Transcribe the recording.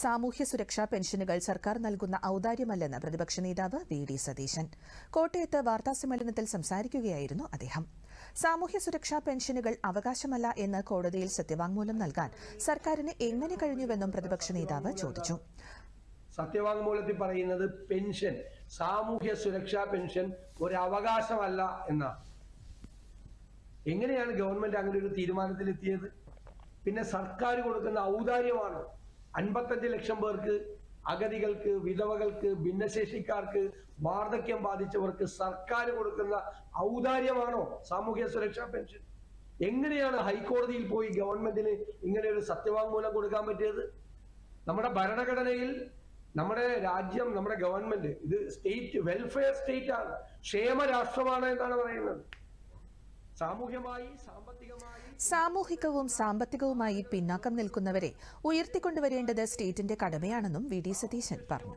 സാമൂഹ്യ സുരക്ഷാ പെൻഷനുകൾ സർക്കാർ നൽകുന്ന ഔദാര്യമല്ലെന്ന് പ്രതിപക്ഷ നേതാവ് വി ഡി സതീശൻ. കോട്ടയത്ത് വാർത്താസമ്മേളനത്തിൽ സംസാരിക്കുകയായിരുന്നു അദ്ദേഹം. സാമൂഹ്യ സുരക്ഷാ പെൻഷനുകൾ അവകാശമല്ല എന്ന് കോടതിയിൽ സത്യവാങ്മൂലം നൽകാൻ സർക്കാരിന് എങ്ങനെ കഴിഞ്ഞുവെന്നും പ്രതിപക്ഷ നേതാവ് ചോദിച്ചു. സത്യവാങ്മൂലത്തിൽ പറയുന്നത് പെൻഷൻ സാമൂഹ്യ സുരക്ഷാ പെൻഷൻ ഒരു അവകാശമല്ല എന്നാണ് എങ്ങനെയാണ് ഗവൺമെന്റ് അങ്ങനെ ഒരു തീരുമാനത്തിൽ എത്തിയത് പിന്നെ സർക്കാർ കൊടുക്കുന്ന ഔദാര്യമാണ് അൻപത്തഞ്ച് ലക്ഷം പേർക്ക് അഗതികൾക്ക് വിധവകൾക്ക് ഭിന്നശേഷിക്കാർക്ക് വാർദ്ധക്യം ബാധിച്ചവർക്ക് സർക്കാർ കൊടുക്കുന്ന ഔദാര്യമാണോ സാമൂഹ്യ സുരക്ഷാ പെൻഷൻ? എങ്ങനെയാണ് ഹൈക്കോടതിയിൽ പോയി ഗവൺമെന്റിന് ഇങ്ങനെ ഒരു സത്യവാങ്മൂലം കൊടുക്കാൻ പറ്റിയത്? നമ്മുടെ ഭരണഘടനയിൽ നമ്മുടെ രാജ്യം നമ്മുടെ ഗവൺമെന്റ് ഇത് സ്റ്റേറ്റ് വെൽഫെയർ സ്റ്റേറ്റ് ആണ് ക്ഷേമ രാഷ്ട്രമാണ് എന്നാണ് പറയുന്നത്. സാമൂഹ്യമായി സാമ്പത്തികമായി സാമൂഹികവും സാമ്പത്തികവുമായി പിന്നാക്കം നിൽക്കുന്നവരെ ഉയർത്തിക്കൊണ്ടുവരേണ്ടത് സ്റ്റേറ്റിന്റെ കടമയാണെന്നും വി ഡി സതീശൻ പറഞ്ഞു